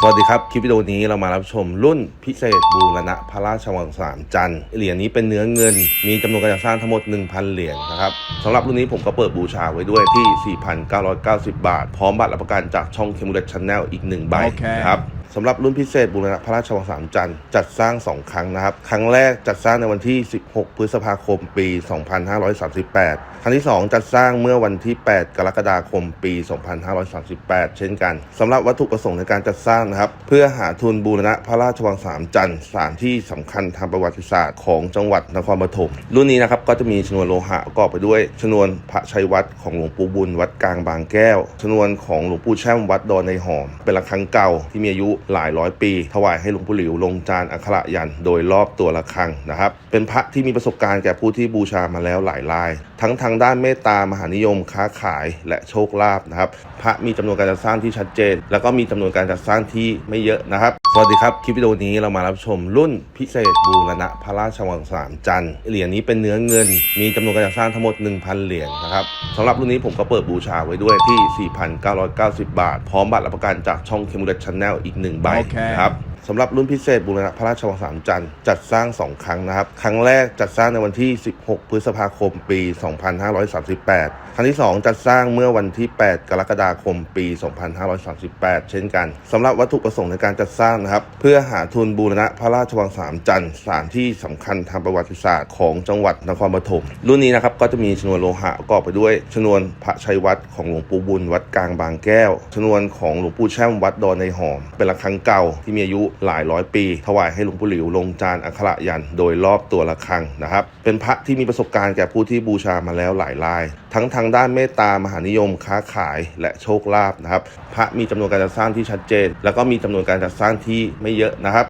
สวัสดีครับ คลิปวิดีโอนี้เรามารับชมรุ่นพิเศษบูรณะพระราชวังสามจันทร์เหรียญนี้เป็นเนื้อเงิน มีจำนวนการจัดสร้างทั้งหมด 1,000 เหรียญนะครับสำหรับรุ่นนี้ผมก็เปิดบูชาไว้ด้วยที่ 4,990 บาท พร้อมบัตรรับประกันจากช่องเคมูเลตชาแนลอีก 1 ใบโอเคนะครับสำหรับรุ่นพิเศษบูรณะพระราชวังสามจันทร์จัดสร้าง 2 ครั้งนะครับ ครั้งแรกจัดสร้างในวันที่ 16 พฤษภาคม ปี 2538 ครั้งที่ 2 จัดสร้างเมื่อวันที่ 8 กรกฎาคม ปี 2538 เช่นกันสำหรับวัตถุประสงค์ในการจัดสร้างนะครับ เพื่อหาทุนบูรณะพระราชวังสามจันทร์สถานที่สำคัญทางประวัติศาสตร์ของจังหวัดนครปฐมรุ่นนี้นะครับก็จะมีชนวนโลหะประกอบไปด้วย ชนวนพระชัยวัดของหลวงปู่บุญวัดกลางบางแก้ว ชนวนของหลวงปู่แช่มวัดดอนในหอม เป็นระฆังเก่าที่มีอายุหลายร้อยปี ถวายให้หลวงปู่หลิวลงจานอัคระยันโดยรอบตัวระฆังนะครับ เป็นพระที่มีประสบการณ์แก่ผู้ที่บูชามาแล้วหลายราย ทั้งทางด้านเมตตามหานิยมค้าขายและโชคลาภนะครับ พระมีจำนวนการจัดสร้างที่ชัดเจน แล้วก็มีจำนวนการจัดสร้างที่ไม่เยอะนะครับ วัสดีครับ คลิปวิดีโอนี้เรามารับชมรุ่นพิเศษบูรณะพระราชวังสามจันทร์เหรียญนี้เป็นเนื้อเงิน มีจำนวนการจัดสร้างทั้งหมด 1,000 เหรียญนะครับสำหรับรุ่นนี้ผมก็เปิดบูชาไว้ด้วยที่ 4,990 บาท พร้อมบัตรรับประกันจากช่องเคมูเลตชาแนลอีก 1 ใบโอเคนะครับ สำหรับรุ่นพิเศษบูรณะพระราชวังสามจันทร์จัดสร้าง 2 ครั้งนะครับ ครั้งแรกจัดสร้างในวันที่ 16 พฤษภาคม ปี 2538 ครั้งที่ 2 จัดสร้างเมื่อวันที่ 8 กรกฎาคม ปี 2538 เช่นกันสำหรับวัตถุประสงค์ในการจัดสร้างนะครับ เพื่อหาทุนบูรณะพระราชวังสามจันทร์สถานที่สำคัญทางประวัติศาสตร์ของจังหวัดนครปฐมรุ่นนี้นะครับก็จะมีชนวนโลหะประกอบไปด้วย ชนวนพระชัยวัดของหลวงปู่บุญวัดกลางบางแก้ว ชนวนของหลวงปู่แช่มวัดดอนในหอม เป็นระฆังเก่าที่มีอายุหลายร้อยปี ถวายให้หลวงปู่หลิวลงจานอัคระยันโดยรอบตัวระฆังนะครับ เป็นพระที่มีประสบการณ์แก่ผู้ที่บูชามาแล้วหลายราย ทั้งทางด้านเมตตามหานิยมค้าขายและโชคลาภนะครับ พระมีจำนวนการจัดสร้างที่ชัดเจน แล้วก็มีจำนวนการจัดสร้างที่ไม่เยอะนะครับ